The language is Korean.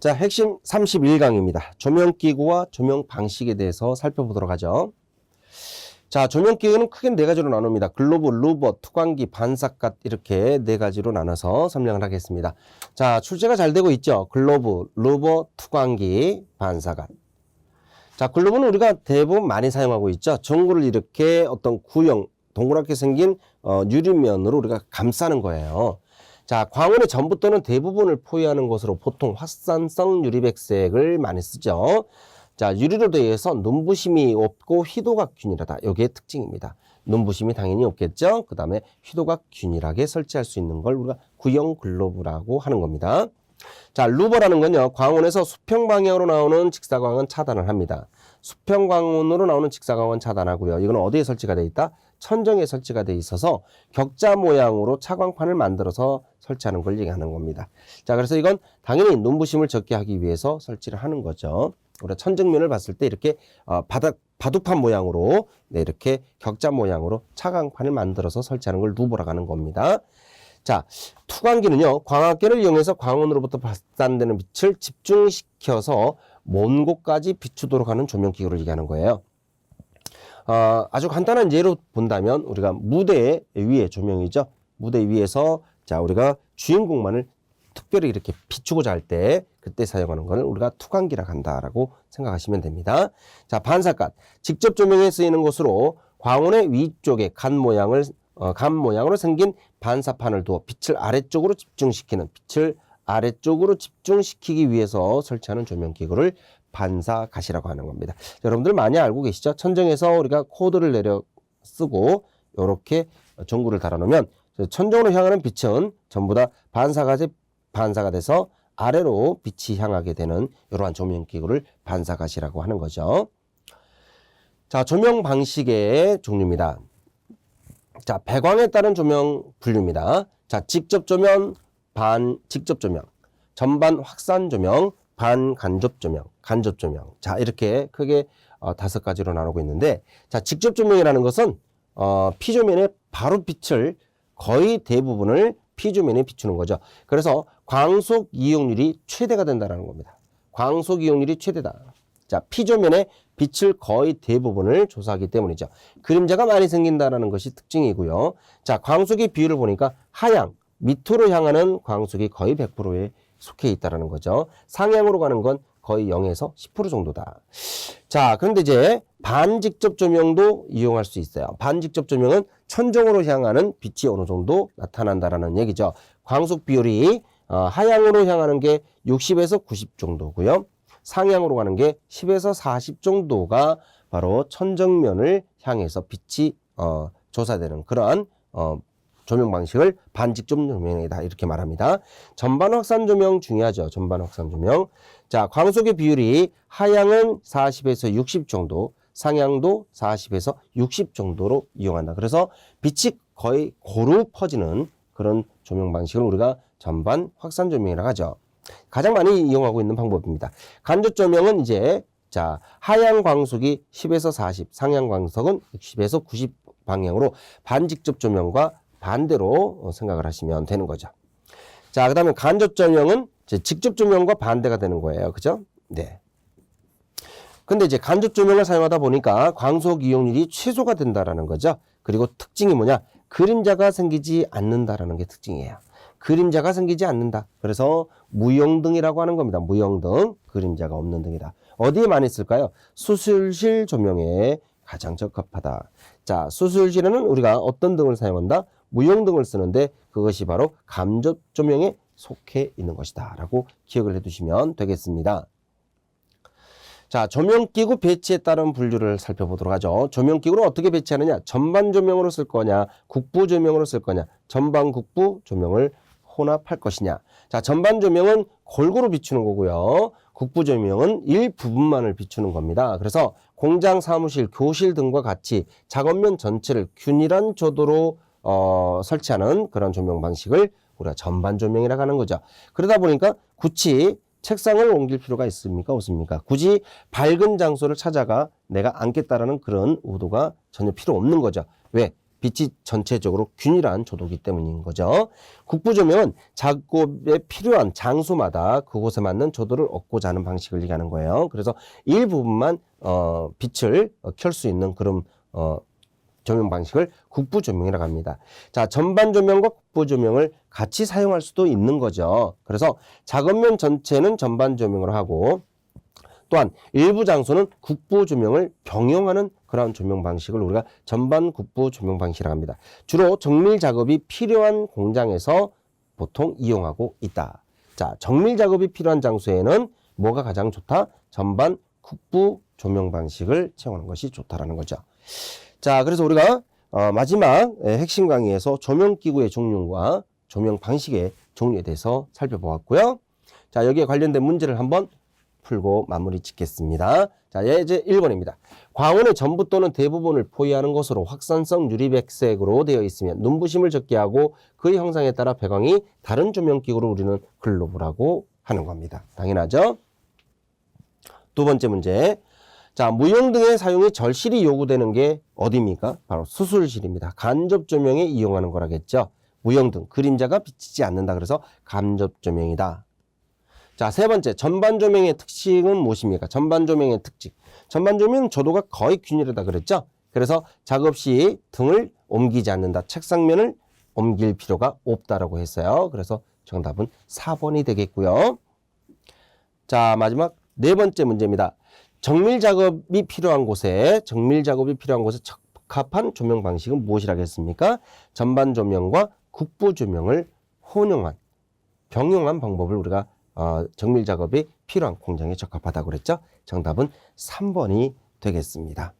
자, 핵심 31강입니다. 조명기구와 조명 방식에 대해서 살펴보도록 하죠. 자, 조명기구는 크게 네 가지로 나눕니다. 글로브, 루버, 투광기, 반사갓 이렇게 네 가지로 나눠서 설명을 하겠습니다. 자, 출제가 잘 되고 있죠. 글로브, 루버, 투광기, 반사갓. 자, 글로브는 우리가 대부분 많이 사용하고 있죠. 전구를 이렇게 어떤 구형, 동그랗게 생긴 어, 유리면으로 우리가 감싸는 거예요. 자, 광원의 전부 또는 대부분을 포위하는 것으로 보통 화산성 유리백색을 많이 쓰죠. 자, 유리로 되어서 눈부심이 없고 휘도가 균일하다. 여기에 특징입니다. 눈부심이 당연히 없겠죠. 그 다음에 휘도가 균일하게 설치할 수 있는 걸 우리가 구형 글로브라고 하는 겁니다. 자, 루버라는 건요, 광원에서 수평 방향으로 나오는 직사광은 차단을 합니다. 수평 광원으로 나오는 직사광은 차단하고요. 이건 어디에 설치가 되어 있다? 천정에 설치가 되어 있어서 격자 모양으로 차광판을 만들어서 설치하는 걸 얘기하는 겁니다. 자, 그래서 이건 당연히 눈부심을 적게 하기 위해서 설치를 하는 거죠. 우리가 천정면을 봤을 때 이렇게 어, 바닥 바둑판 모양으로 네, 이렇게 격자 모양으로 차광판을 만들어서 설치하는 걸 루버라고 하는 겁니다. 자, 투광기는요, 광학계를 이용해서 광원으로부터 발산되는 빛을 집중시켜서 먼 곳까지 비추도록 하는 조명 기구를 얘기하는 거예요. 어, 아주 간단한 예로 본다면 우리가 무대 위에 조명이죠. 무대 위에서 자 우리가 주인공만을 특별히 이렇게 비추고자 할 때 그때 사용하는 것을 우리가 투광기라 한다라고 생각하시면 됩니다. 자 반사갓 직접 조명에 쓰이는 것으로 광원의 위쪽에 간 모양을 어, 간 모양으로 생긴 반사판을 두어 빛을 아래쪽으로 집중시키는 빛을 아래쪽으로 집중시키기 위해서 설치하는 조명 기구를 반사갓이라고 하는 겁니다. 여러분들 많이 알고 계시죠? 천정에서 우리가 코드를 내려 쓰고 이렇게 전구를 달아놓으면 천정으로 향하는 빛은 전부 다 반사갓이 반사가 돼서 아래로 빛이 향하게 되는 이러한 조명기구를 반사갓이라고 하는 거죠. 자, 조명 방식의 종류입니다. 자, 배광에 따른 조명 분류입니다. 자, 직접 조명, 반 직접 조명, 전반 확산 조명, 반 간접 조명, 간접 조명. 자, 이렇게 크게 어, 다섯 가지로 나누고 있는데, 자, 직접 조명이라는 것은 어, 피조면에 바로 빛을 거의 대부분을 피조면에 비추는 거죠. 그래서 광속 이용률이 최대가 된다는 겁니다. 광속 이용률이 최대다. 자, 피조면에 빛을 거의 대부분을 조사하기 때문이죠. 그림자가 많이 생긴다는 것이 특징이고요. 자, 광속의 비율을 보니까 하향, 밑으로 향하는 광속이 거의 100%에 속해 있다는 거죠. 상향으로 가는 건 거의 0에서 10% 정도다. 자, 그런데 이제 반직접 조명도 이용할 수 있어요. 반직접 조명은 천정으로 향하는 빛이 어느 정도 나타난다라는 얘기죠. 광속 비율이 어, 하향으로 향하는 게 60에서 90 정도고요. 상향으로 가는 게 10에서 40 정도가 바로 천정면을 향해서 빛이 어, 조사되는 그러한 어, 조명 방식을 반직접 조명이다 이렇게 말합니다. 전반 확산 조명 중요하죠. 전반 확산 조명. 자, 광속의 비율이 하향은 40에서 60 정도, 상향도 40에서 60 정도로 이용한다. 그래서 빛이 거의 고루 퍼지는 그런 조명 방식을 우리가 전반 확산 조명이라고 하죠. 가장 많이 이용하고 있는 방법입니다. 간접 조명은 이제 자, 하향 광속이 10에서 40, 상향 광속은 60에서 90 방향으로 반직접 조명과 반대로 생각을 하시면 되는 거죠. 자, 그 다음에 간접 조명은 직접 조명과 반대가 되는 거예요. 그죠? 네. 근데 이제 간접 조명을 사용하다 보니까 광속 이용률이 최소가 된다라는 거죠. 그리고 특징이 뭐냐? 그림자가 생기지 않는다라는 게 특징이에요. 그림자가 생기지 않는다. 그래서 무용등이라고 하는 겁니다. 무용등. 그림자가 없는 등이다. 어디에 많이 쓸까요? 수술실 조명에 가장 적합하다. 자, 수술실에는 우리가 어떤 등을 사용한다? 무용등을 쓰는데 그것이 바로 감접 조명에 속해 있는 것이다. 라고 기억을 해 두시면 되겠습니다. 자, 조명기구 배치에 따른 분류를 살펴보도록 하죠. 조명기구를 어떻게 배치하느냐? 전반 조명으로 쓸 거냐? 국부 조명으로 쓸 거냐? 전반 국부 조명을 혼합할 것이냐? 자, 전반 조명은 골고루 비추는 거고요. 국부 조명은 일부분만을 비추는 겁니다. 그래서 공장, 사무실, 교실 등과 같이 작업면 전체를 균일한 조도로 어, 설치하는 그런 조명 방식을 우리가 전반 조명이라고 하는 거죠. 그러다 보니까 굳이 책상을 옮길 필요가 있습니까? 없습니까? 굳이 밝은 장소를 찾아가 내가 앉겠다라는 그런 의도가 전혀 필요 없는 거죠. 왜? 빛이 전체적으로 균일한 조도기 때문인 거죠. 국부 조명은 작업에 필요한 장소마다 그곳에 맞는 조도를 얻고자 하는 방식을 얘기하는 거예요. 그래서 일부분만 어, 빛을 켤 수 있는 그런 어, 조명 방식을 국부 조명이라고 합니다. 자, 전반 조명과 국부 조명을 같이 사용할 수도 있는 거죠. 그래서 작업면 전체는 전반 조명으로 하고 또한 일부 장소는 국부 조명을 병용하는 그런 조명 방식을 우리가 전반 국부 조명 방식이라고 합니다. 주로 정밀 작업이 필요한 공장에서 보통 이용하고 있다. 자, 정밀 작업이 필요한 장소에는 뭐가 가장 좋다? 전반 국부 조명 방식을 채용하는 것이 좋다라는 거죠. 자, 그래서 우리가 어, 마지막 에, 핵심 강의에서 조명 기구의 종류와 조명 방식의 종류에 대해서 살펴보았고요. 자, 여기에 관련된 문제를 한번 풀고 마무리 짓겠습니다. 자, 예제 1번입니다. 광원의 전부 또는 대부분을 포위하는 것으로 확산성 유리백색으로 되어 있으면 눈부심을 적게 하고 그 형상에 따라 배광이 다른 조명기구로 우리는 글로브라고 하는 겁니다. 당연하죠? 두 번째 문제. 자, 무용 등의 사용이 절실히 요구되는 게 어디입니까? 바로 수술실입니다. 간접 조명에 이용하는 거라겠죠. 무용 등, 그림자가 비치지 않는다. 그래서 간접 조명이다. 자, 세 번째, 전반 조명의 특징은 무엇입니까? 전반 조명의 특징. 전반 조명은 조도가 거의 균일하다 그랬죠? 그래서 작업 시 등을 옮기지 않는다. 책상면을 옮길 필요가 없다라고 했어요. 그래서 정답은 4번이 되겠고요. 자, 마지막 네 번째 문제입니다. 정밀 작업이 필요한 곳에 정밀 작업이 필요한 곳에 적합한 조명 방식은 무엇이라겠습니까? 전반 조명과 국부 조명을 혼용한 병용한 방법을 우리가 어, 정밀 작업이 필요한 공장에 적합하다고 그랬죠. 정답은 3번이 되겠습니다.